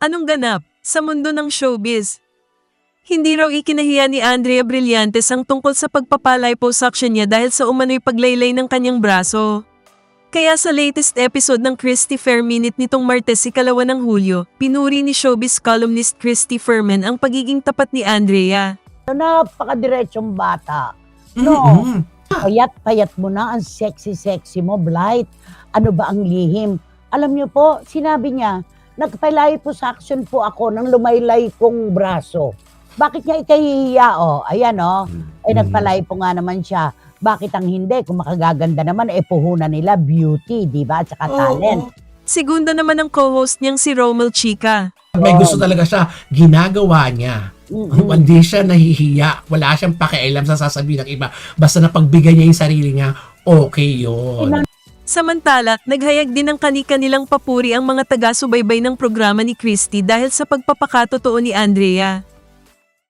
Anong ganap sa mundo ng showbiz? Hindi raw ikinahiya ni Andrea Brillantes ang tungkol sa pagpapaliposuction niya dahil sa umano'y paglaylay ng kanyang braso. Kaya sa latest episode ng Christy Fair Minute nitong Martes ikalawa ng Hulyo, pinuri ni showbiz columnist Christy Fairman ang pagiging tapat ni Andrea. Napakadiretsyong bata. No. Mm-mm. Payat-payat mo na, ang sexy-sexy mo, Blight. Ano ba ang lihim? Alam niyo po, sinabi niya, nagpalay po sa action po ako ng lumaylay kong braso. Bakit niya ikahihiya? O, ayan o. Eh, Mm. nagpalay po nga naman siya. Bakit ang hindi? Kung makagaganda naman, eh, puhunan nila beauty, di ba? At saka Oo, talent. oo. Segunda naman ang co-host niyang si Romel Chica. May gusto talaga siya, ginagawa niya. Mm-mm. Hindi siya nahihiya. Wala siyang pakialam sa sasabihin ng iba. Basta napagbigay niya yung sarili niya, okay yun. Samantala, naghayag din ng kani-kanilang papuri ang mga taga-subaybay ng programa ni Christy dahil sa pagpapakatotoo ni Andrea.